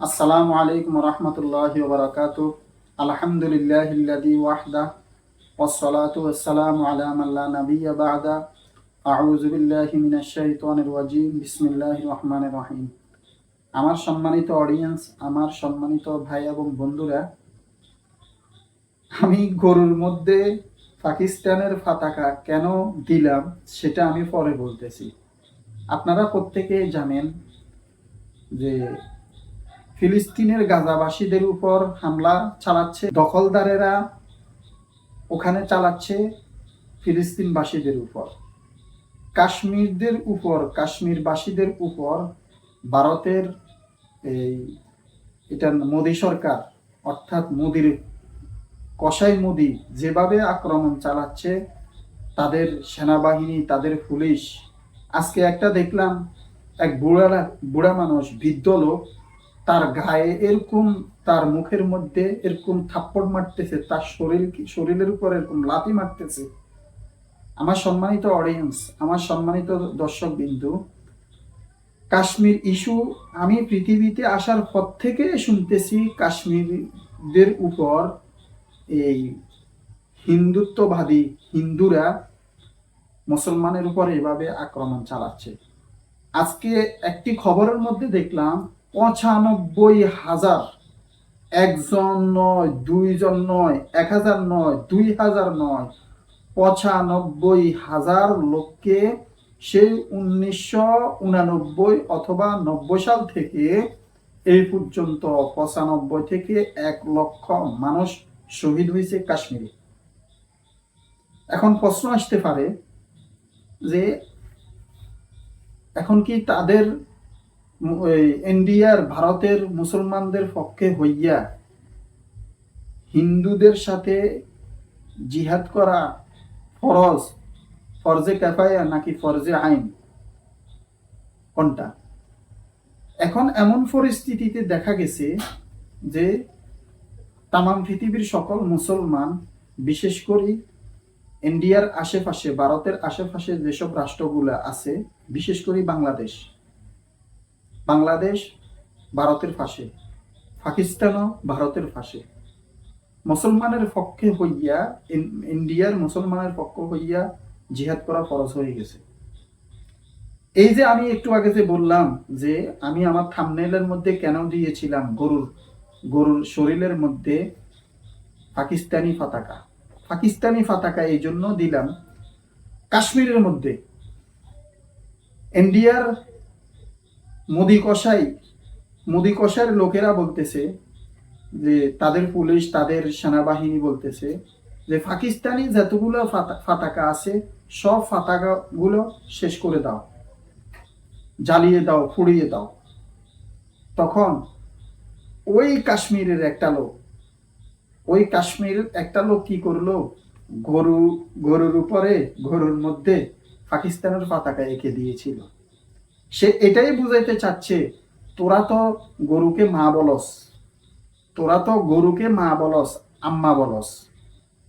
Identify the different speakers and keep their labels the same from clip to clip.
Speaker 1: আসসালামু আলাইকুম রহমতুল্লাহি ওবরাকাতু আলহামদুলিল্লাহিল্লাযী ওয়াহদা والصلاة والسلام على من لا نبي بعد أعوذ بالله من الشيطان الرجيم بسم الله الرحمن الرحيم আমার সম্মানিত অডিয়েন্স আমার সম্মানিত ভাই এবং বন্ধুরা আমি গরুর মধ্যে পাকিস্তানের পতাকা কেন দিলাম সেটা আমি পরে বলতেছি আপনারা প্রত্যেকে জানেন যে ফিলিস্তিনের গাজাবাসীদের উপর হামলা চালাচ্ছে, দখলদারেরা ওখানে চালাচ্ছে ফিলিস্তিনবাসীদের উপর। কাশ্মীরদের উপর, কাশ্মীরবাসীদের উপর ভারতের এই এটা মোদী সরকার, অর্থাৎ মোদির কসাই মোদি যেভাবে আক্রমণ চালাচ্ছে, তাদের সেনাবাহিনী, তাদের পুলিশ। আজকে একটা দেখলাম, এক বুড়া বুড়া মানুষ, বৃদ্ধ লোক তার গায়ে এরকম, তার মুখের মধ্যে এরকম থাপ্পড় মারতেছে, তার শরীর শরীরের উপর এরকম লাথি মারতেছে। আমার সম্মানিত অডিয়েন্স আমার সম্মানিত দর্শক বিন্দু কাশ্মীর ইস্যু আমি পৃথিবীতে আসার পর থেকে শুনতেছি কাশ্মীরদের উপর এই হিন্দুত্ববাদী হিন্দুরা মুসলমানের উপর এভাবে আক্রমণ চালাচ্ছে। আজকে একটি খবরের মধ্যে দেখলাম পঁচানব্বই হাজার। একজন নয়, দুইজন নয়, এক হাজার নয়, দুই হাজার নয়, পঁচানব্বই হাজার লোককে সেই উনিশশো উনানব্বই অথবা নব্বই সাল থেকে এই পর্যন্ত পঁচানব্বই থেকে এক লক্ষ মানুষ শহীদ হয়েছে কাশ্মীরে। এখন প্রশ্ন আসতে পারে যে এখন কি তাদের ইন্ডিয়ার ভারতের মুসলমানদের পক্ষে হইয়া হিন্দুদের সাথে জিহাদ করা ফরজ, ফরজে ক্যাফায়া নাকি ফরজে আইন? কোনটা? এখন এমন পরিস্থিতিতে দেখা গেছে যে তাম পৃথিবীর সকল মুসলমান, বিশেষ করে ইন্ডিয়ার আশেপাশে, ভারতের আশেপাশে যেসব রাষ্ট্রগুলো আছে, বিশেষ করে বাংলাদেশ। বাংলাদেশ ভারতের পাশে পাকিস্তানও ভারতের পাশে মুসলমানের পক্ষে হইয়া ইন্ডিয়ার মুসলমানের পক্ষ হইয়া জিহাদ করা ফরজ হয়ে গেছে। এই যে আমি একটু আগে যে বললাম যে আমি আমার থামনেলের মধ্যে কেন দিয়েছিলাম গরুর গরুর শরীরের মধ্যে পাকিস্তানি ফাতাকা? পাকিস্তানি ফাতাকা এই জন্য দিলাম কাশ্মীরের মধ্যে। ইন্ডিয়ার মোদি কষাই মোদি কষার লোকেরা বলতেছে যে তাদের পুলিশ, তাদের সেনাবাহিনী বলতেছে যে পাকিস্তানি যতগুলো ফাতাকা আছে, সব ফাতাকাগুলো শেষ করে দাও। জ্বালিয়ে দাও ফুড়িয়ে দাও। তখন ওই কাশ্মীরের একটা লোক, ওই কাশ্মীরের একটা লোক কি করল? গরু, গরুর উপরে, গরুর মধ্যে পাকিস্তানের পতাকা এঁকে দিয়েছিল। সে এটাই বুঝাইতে চাচ্ছে, তোরা তো গরুকে মা বলস, তোরা তো গরুকে মা বলস, আম্মা বলস।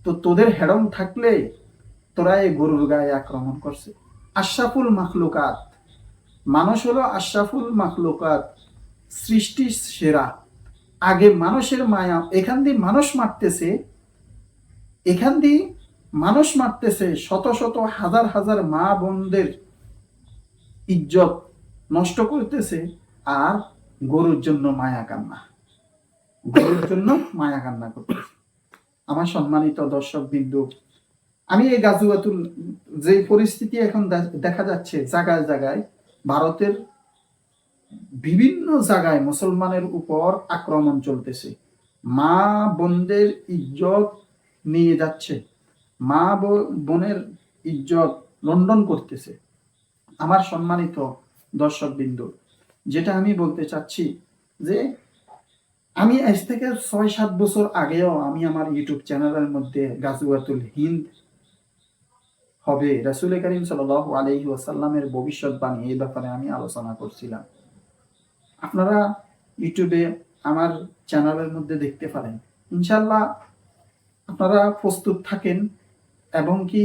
Speaker 1: তো তোদের হেডম থাকলে তোরা এই গরুর গায়ে আক্রমণ করছে। আশরাফুল মাখলুকাত, মানুষ হলো আশরাফুল মাখলুকাত সৃষ্টি সেরা। আগে মানুষের মায়া, এখান দিয়ে মানুষ মারতেছে, এখান দিয়ে মানুষ মারতেছে শত শত হাজার হাজার মা বোনদের ইজ্জত। নষ্ট করতেছে আর গরুর জন্য মায়া কান্না। গরুর জন্য মায়া কান্না করতেছে। আমার সম্মানিত দর্শক বিন্দু, আমি এই গাজুয়াতুল যে পরিস্থিতি এখন দেখা যাচ্ছে জায়গায় জায়গায়, ভারতের বিভিন্ন জায়গায় মুসলমানের উপর আক্রমণ চলতেছে। মা বোনদের ইজ্জত নিয়ে যাচ্ছে। মা বোনের ইজ্জত লন্ডন করতেছে। আমার সম্মানিত দর্শক বিন্দু যেটা আমি বলতে চাচ্ছি যে আমি আজ থেকে ছয় সাত বছর আগেও আমি আমার ইউটিউব চ্যানেলের মধ্যে গাজুয়াতুল হিন্দ হবে রাসুল করিম সাল আলহি ওয়াসাল্লামের ভবিষ্যৎবাণী এই ব্যাপারে আমি আলোচনা করছিলাম। আপনারা ইউটিউবে আমার চ্যানেলের মধ্যে দেখতে পারেন। ইনশাল্লাহ আপনারা প্রস্তুত থাকেন এবং কি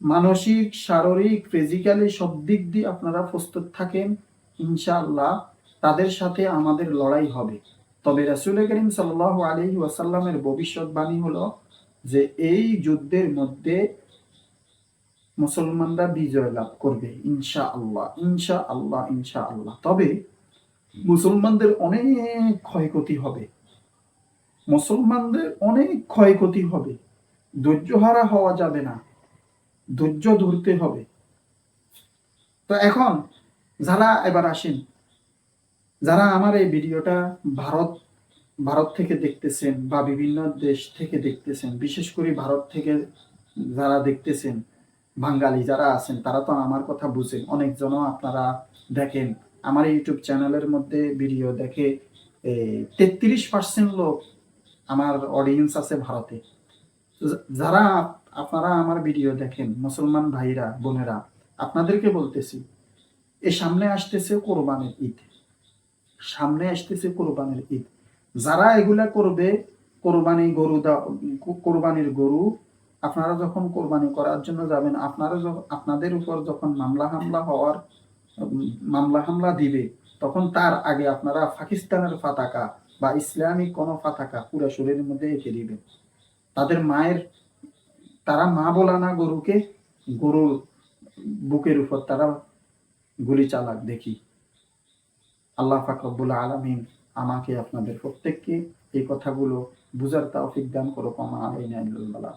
Speaker 1: মানসিক, শারীরিক ফিজিক্যালি সব দিক দিয়ে আপনারা প্রস্তুত থাকেন, ইনশাআল্লাহ তাদের সাথে আমাদের লড়াই হবে। তবে রাসুল করিম সাল আলী ওয়াসাল্লামের ভবিষ্যৎবাণী হলো যে এই যুদ্ধের মধ্যে মুসলমানরা বিজয় লাভ করবে ইনশা আল্লাহ ইনশা আল্লাহ ইনশা আল্লাহ তবে মুসলমানদের অনেক ক্ষয়ক্ষতি হবে। মুসলমানদের অনেক ক্ষয়ক্ষতি হবে। ধৈর্যহারা হওয়া যাবে না। ধৈর্য ধরতে হবে। তো এখন যারা এবার আসেন, যারা আমার এই ভিডিওটা ভারত ভারত থেকে দেখতেছেন বা বিভিন্ন দেশ থেকে দেখতেছেন, বিশেষ করে ভারত থেকে যারা দেখতেছেন, বাঙালি যারা আছেন, তারা তো আমার কথা বুঝেন। অনেকজনও আপনারা দেখেন। আমার ইউটিউব চ্যানেলের মধ্যে ভিডিও দেখে তেত্রিশ পার্সেন্ট লোক আমার অডিয়েন্স আছে ভারতে। যারা আপনারা আমার ভিডিও দেখেন, মুসলমান ভাইরা, বোনেরা, আপনাদেরকে বলতেছি, এ সামনে আসতেছে কোরবানির ঈদ। সামনে আসতেছে কোরবানির ঈদ। যারা এগুলা করবে, কোরবানি গরু কোরবানির গরু, আপনারা যখন কোরবানি করার জন্য যাবেন, আপনারা আপনাদের উপর যখন মামলা হামলা হওয়ার, মামলা হামলা দিবে, তখন তার আগে আপনারা পাকিস্তানের ফাতাকা বা ইসলামিক কোনো পতাকা পুরা শরীরের মধ্যে এঁকে দিবেন। তাদের মায়ের তারা মা বলা না গরুকে গরুর বুকের উপর তারা গুলি চালাক, দেখি। আল্লাহ ফাকরবুল আলমিন আমাকে আপনাদের প্রত্যেককে এই কথাগুলো বুঝার তাও দান করো কমা আলাইনা ইল্লাল্লাহ